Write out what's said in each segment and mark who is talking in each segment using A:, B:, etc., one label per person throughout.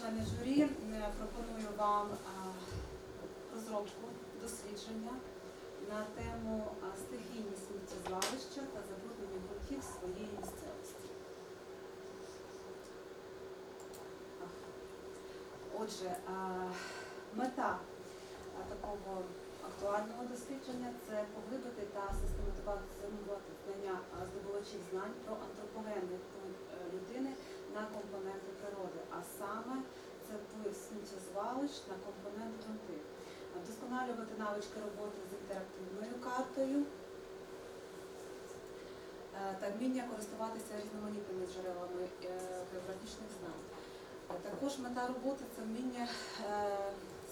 A: члени журі, пропоную вам розробку дослідження на тему а, стихійні сміттєзвалища та забруднення ґрунтів своєї місцевості. Отже, мета такого актуального дослідження це поглибити та систематизувати знання здобувачів знань про антропогенний вплив е, на компоненти природи, а саме це вплив сміттєзвалищ на компонент ґрунти. Вдосконалювати навички роботи з інтерактивною картою е, та вміння користуватися різноманітними джерелами е, географічних знань. Також мета роботи це вміння е,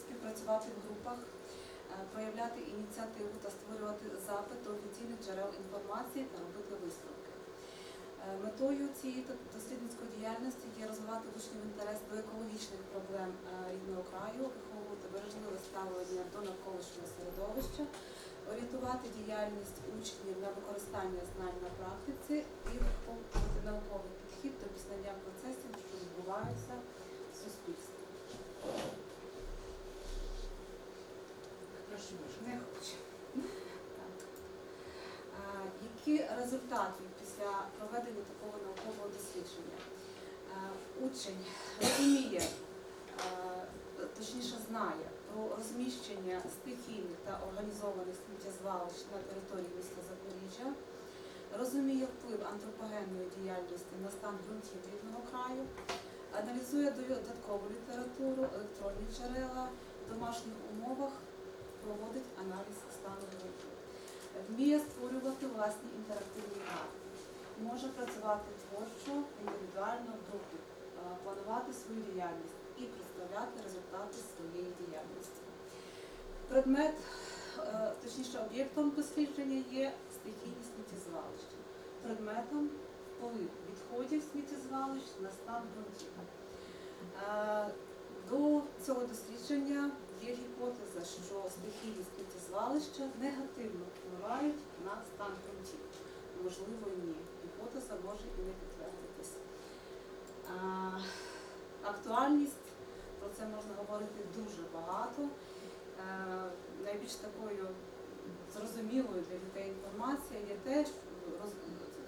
A: співпрацювати в групах, проявляти ініціативу та створювати запит до офіційних джерел інформації та робити висновки. Метою цієї дослідницької діяльності є розвивати учнів інтерес до екологічних проблем е, рідного краю, виховувати бережливе ставлення до навколишнього середовища, орієнтувати діяльність учнів на використання знань на практиці і виховувати науковий підхід до пізнання процесів, що відбуваються в суспільстві.
B: Прошу.
A: Не хочу. Які результати після проведення такого наукового дослідження? Учень розуміє, точніше знає про розміщення стихійних та організованих сміттєзвалищ на території міста Запоріжжя, розуміє вплив антропогенної діяльності на стан ґрунтів рідного краю, аналізує додаткову літературу, електронні джерела в домашніх умовах, проводить аналіз стану ґрунту. Вміє створювати власні інтерактивні карти, може працювати творчо, індивідуально в групі, планувати свою діяльність і представляти результати своєї діяльності. Предмет, е, точніше, об'єктом дослідження є стихійні сміттєзвалища. Предметом вплив відходів сміттєзвалищ на стан ґрунтів. Е, До цього дослідження є гіпотеза, що стихійні сміттєзвалища негативно впливають на стан ґрунтів. Можливо, ні. Гіпотеза може і не підтвердитись. А, Актуальність, про це можна говорити дуже багато. Е, Найбільш такою зрозумілою для дітей інформація є те,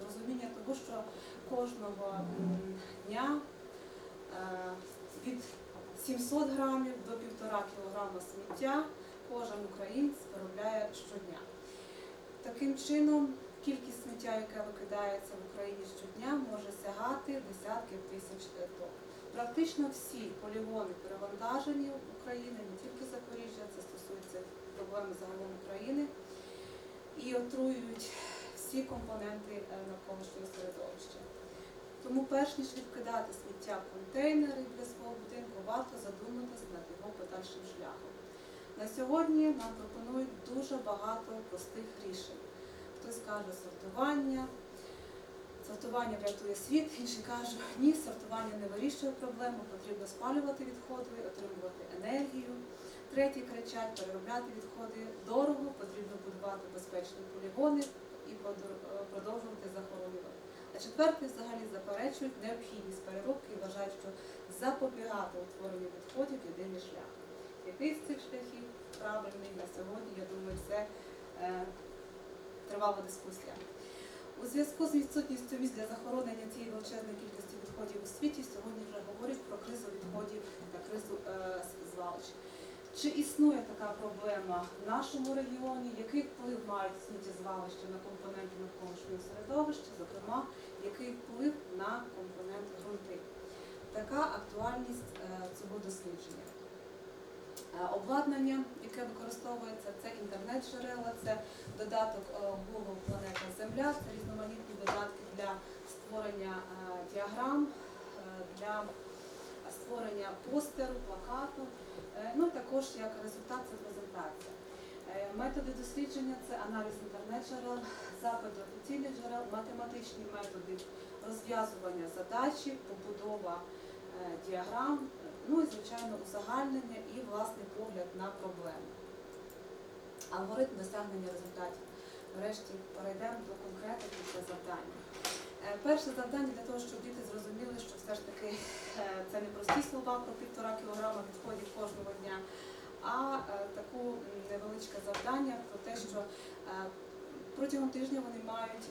A: розуміння того, що кожного дня е, від 700 грамів до 1,5 кілограма сміття кожен українець виробляє щодня. Таким чином, кількість сміття, яке викидається в Україні щодня, може сягати десятків тисяч тонн. Практично всі полігони перевантажені України, не тільки Запоріжжя, це стосується проблеми загалом України, і отруюють всі компоненти е, навколишнього середовища. Тому перш ніж відкидати сміття в контейнери для свого будинку, варто задуматися над його подальшим шляхом. На сьогодні нам пропонують дуже багато простих рішень. Хтось каже сортування, сортування врятує світ, інші кажуть, ні, сортування не вирішує проблему, потрібно спалювати відходи, отримувати енергію. Треті кричать, переробляти відходи дорого, потрібно будувати безпечні полігони і е, продовжувати захоронювати. А четвертий взагалі заперечують необхідність переробки і вважають, що запобігати утворенню відходів єдиний шлях. Який з цих шляхів правильний на сьогодні, я думаю, це е, тривала дискусія. У зв'язку з відсутністю місць для захоронення цієї величезної кількості відходів у світі сьогодні вже говорять про кризу відходів та кризу е, звалищ. Чи існує така проблема в нашому регіоні? Який вплив мають сміттєзвалища на компоненти навколишнього середовища, зокрема, який вплив на компоненти ґрунти? Така актуальність е, цього дослідження. Е, Обладнання, яке використовується, це інтернет-джерела, це додаток е, Google Планета Земля, це різноманітні додатки для створення діаграм, для створення постеру, плакату. Е, Ну також як результат це презентація. Е, Методи дослідження це аналіз інтернет-джерел, запит до офіційних джерел, математичні методи розв'язування задачі, побудова е, діаграм, ну і звичайно узагальнення і власний погляд на проблему. Алгоритм досягнення результатів. Врешті перейдемо до конкретики та. Е, Перше завдання для того, щоб діти зрозуміли, що все ж таки е, це не прості слова про півтора кілограма відходів кожного дня, а е, таку м, невеличке завдання про те, що протягом тижня вони мають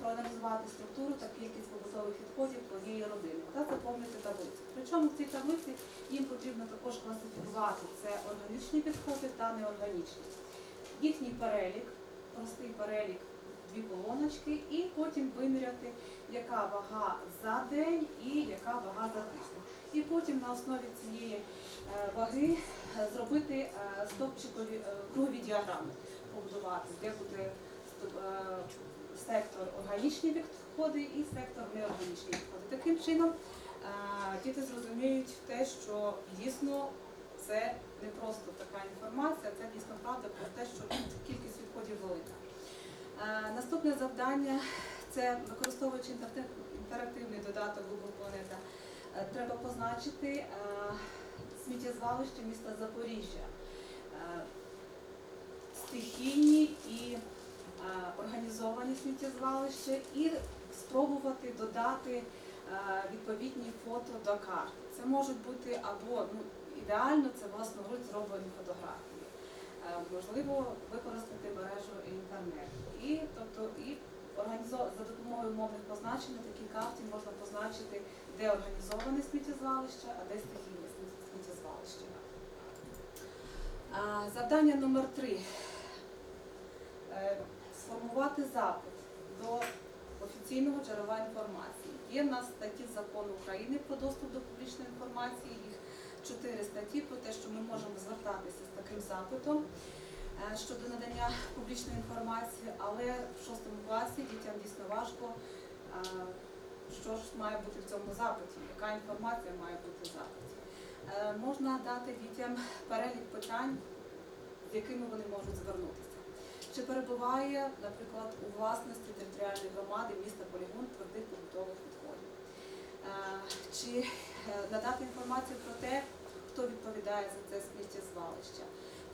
A: проаналізувати структуру та кількість побутових відходів твоєї родини та заповнити таблицю. Причому в цій таблиці їм потрібно також класифікувати це органічні відходи та неорганічні. Їхній перелік, простий перелік, дві колоночки, і потім виміряти, яка вага за день і яка вага за тиждень. І потім на основі цієї е, ваги е, зробити е, стовпчикові е, кругові діаграми, побудувати, де буде сектор органічні відходи і сектор неорганічні відходи. Таким чином діти зрозуміють те, що дійсно це не просто така інформація, це дійсно правда про те, що кількість відходів велика. Е, Наступне завдання це використовуючи інтерактивний додаток Google Планета. е, Треба позначити е, сміттєзвалище міста Запоріжжя. Стихійні і організовані сміттєзвалища і спробувати додати відповідні фото до карти. Це можуть бути або ну, ідеально це власноруч зроблені фотографії. Е, Можливо, використати мережу інтернет. І, тобто, і за допомогою мовних позначень на такій карті можна позначити, де організоване сміттєзвалище, а де стихійне сміттєзвалище. Завдання номер три. Е, Сформувати запит до офіційного джерела інформації. Є в нас статті закону України про доступ до публічної інформації. Їх чотири статті про те, що ми можемо звертатися з таким запитом е, щодо надання публічної інформації, але в шостому класі дітям дійсно важко, е, що ж має бути в цьому запиті, яка інформація має бути в запиті. Е, Можна дати дітям перелік питань, з якими вони можуть звернутися. Чи перебуває, наприклад, у власності територіальної громади міста полігон твердих побутових відходів? Е, Чи е, надати інформацію про те, хто відповідає за це сміттєзвалище?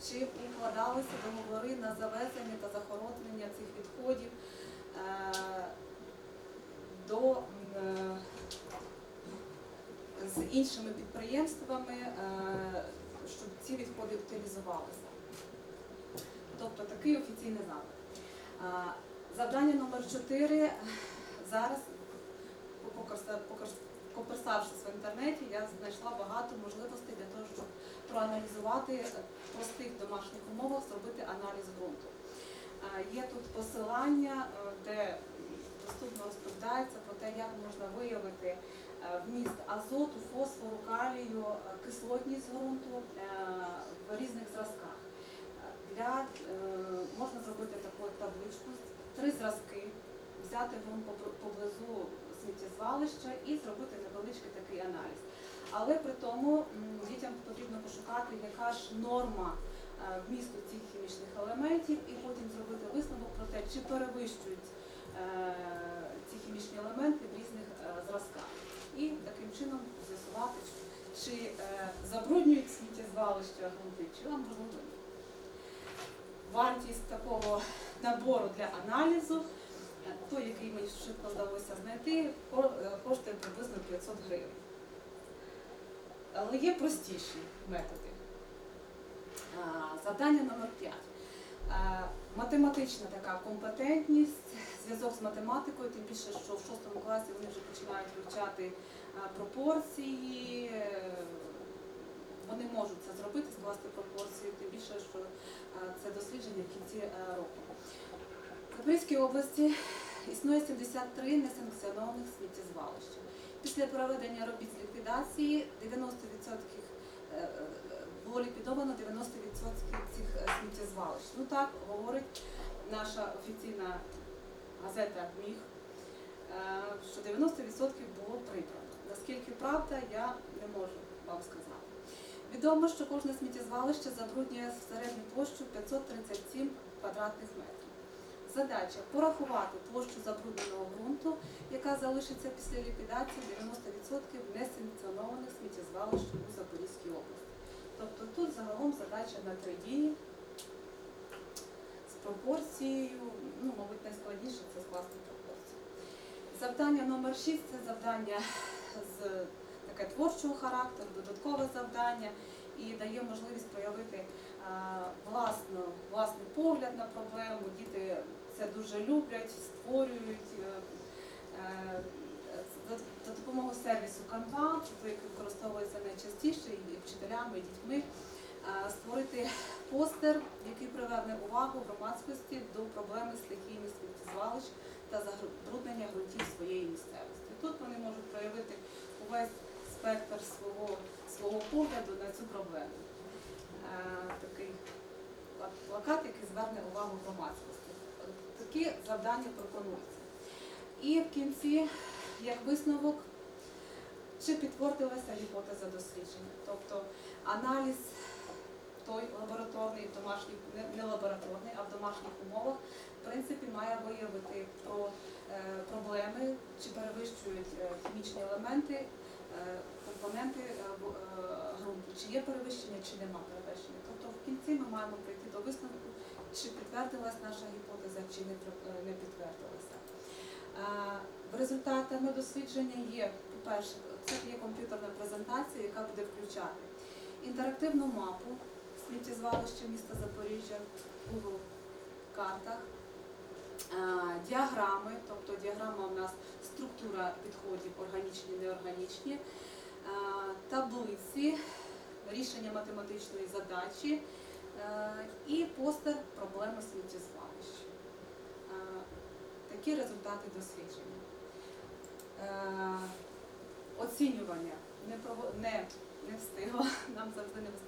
A: Чи укладалися договори на завезення та захоронення цих відходів е, до з іншими підприємствами, щоб ці відходи утилізувалися? Тобто такий офіційний запит. Завдання номер 4 зараз, інтернеті, я знайшла багато можливостей для того, щоб проаналізувати е, в простих домашніх умовах, зробити аналіз ґрунту. Є тут посилання, е, де доступно розповідається про те, як можна виявити е, вміст азоту, фосфору, калію, е, кислотність ґрунту е, в різних зразках. Для, е, можна зробити таку табличку, три зразки, взяти ґрунт поблизу сміттєзвалища і зробити невеличкий такий аналіз. Але при тому дітям потрібно пошукати, яка ж норма е, вмісту цих хімічних елементів, і потім зробити висновок про те, чи перевищують е, ці хімічні елементи в різних е, зразках. І таким чином з'ясувати, чи забруднюють сміттєзвалища ґрунти, чи вам можливо. Вартість такого набору для аналізу, той, який мені швидко вдалося знайти, е, коштує приблизно 500 гривень. Але є простіші методи. Завдання номер 5. Математична така компетентність, зв'язок з математикою, тим більше, що в шостому класі вони вже починають вивчати пропорції. е, Вони можуть це зробити, скласти пропорції, тим більше, що це дослідження в кінці е, року. В Запорізькій області існує 73 несанкціонованих сміттєзвалища. Після проведення робіт з ліквідації 90% е, е, було ліквідовано 90% цих е, сміттєзвалищ. Ну так говорить наша офіційна газета Міг, що 90% було прибрано. Наскільки правда, я не можу вам сказати. Відомо, що кожне сміттєзвалище забруднює в середню площу 537 квадратних метрів. Задача порахувати площу забрудненого ґрунту, яка залишиться після ліквідації 90% несанкціонованих сміттєзвалищ у Запорізькій області. Тобто тут загалом задача на три дії з пропорцією, ну, мабуть, найскладніше це скласти пропорцію. Завдання номер 6 це завдання з таке творчого характеру, додаткове завдання і дає можливість проявити власну, власний погляд на проблему. Діти це дуже люблять, створюють. е, е, За допомогою сервісу Canva, який використовується найчастіше і вчителями, і дітьми, е, створити постер, який приверне увагу громадськості до проблеми стихійних сміттєзвалищ та забруднення ґрунтів своєї місцевості. Тут вони можуть проявити увесь спектр свого, свого погляду на цю проблему. Такий плакат, який зверне увагу громадськості. Такі завдання пропонуються. І в кінці, як висновок, чи підтвердилася гіпотеза дослідження, тобто аналіз той лабораторний, в домашніх, не, лабораторний, а в домашніх умовах, в принципі, має виявити про е, проблеми, чи перевищують е, хімічні елементи, е, компоненти ґрунту, чи є перевищення, чи нема перевищення. Тобто в кінці ми маємо прийти до висновку, чи підтвердилась наша гіпотеза, чи не, е, підтвердилася. Е, Результатами дослідження є, по-перше, це є комп'ютерна презентація, яка буде включати інтерактивну мапу сміттєзвалища міста Запоріжжя в Google картах, діаграми, тобто діаграма у нас структура відходів органічні, неорганічні, таблиці, рішення математичної задачі і постер проблеми сміттєзвалища. Е, Такі результати дослідження. Е, Оцінювання не, не, не встигло, нам завжди не